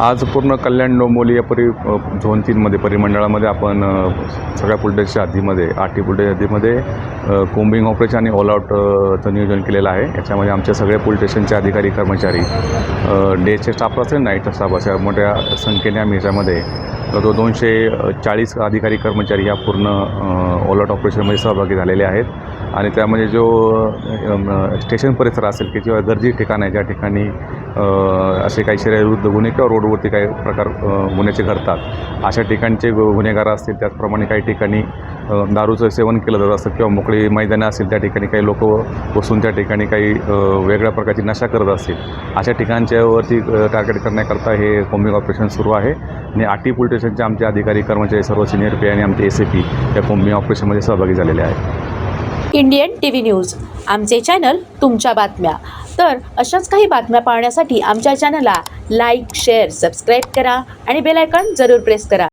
आज पूर्ण कल्याण डोंबोली या परि झोन तीनमध्ये परिमंडळामध्ये आपण सगळ्या पुलटेच्या आधीमध्ये आठी पुलटेच्या आधीमध्ये अ, कोम्बिंग ऑपरेशन आणि ऑल आउटचं नियोजन केलेलं आहे. याच्यामध्ये आमच्या सगळे पोलीस स्टेशनचे अधिकारी कर्मचारी डेचे स्टाफ असेल नाईटचा स्टाफ असेल मोठ्या संख्येने आम्ही याच्यामध्ये जवळजवळ दोनशे चाळीस अधिकारी कर्मचारी या पूर्ण ऑल आउट ऑपरेशनमध्ये सहभागी झालेले आहेत. आणि त्यामध्ये जो स्टेशन परिसर असेल की किंवा गर्दी ठिकाण आहे ज्या ठिकाणी असे काही शरीरविरुद्ध गुन्हे किंवा रोडवरती काही प्रकार गुन्ह्याचे घडतात. अशा ठिकाणचे गुन्हेगार असतील त्याचप्रमाणे काही ठिकाणी दारूचं सेवन केलं जात असतं किंवा मोकळी मैदानं असतील त्या ठिकाणी काही लोक बसून त्या ठिकाणी काही वेगळ्या प्रकारची नशा करत असतील. अशा ठिकाणच्यावरती टार्गेट करण्याकरता हे कोम्बिंग ऑपरेशन सुरू आहे. आणि आटी पोलीस स्टेशनचे आमचे अधिकारी कर्मचारी सर्व सिनियर पी आणि आमचे एस ए पी या कोम्बिंग ऑपरेशनमध्ये सहभागी झालेले आहेत. इंडियन टी व्ही न्यूज आमचे चॅनल तुमच्या बातम्या. तर अशाच काही बातम्या पाहण्यासाठी आमच्या चॅनलला लाईक शेअर सबस्क्राईब करा आणि बेल जरूर प्रेस करा.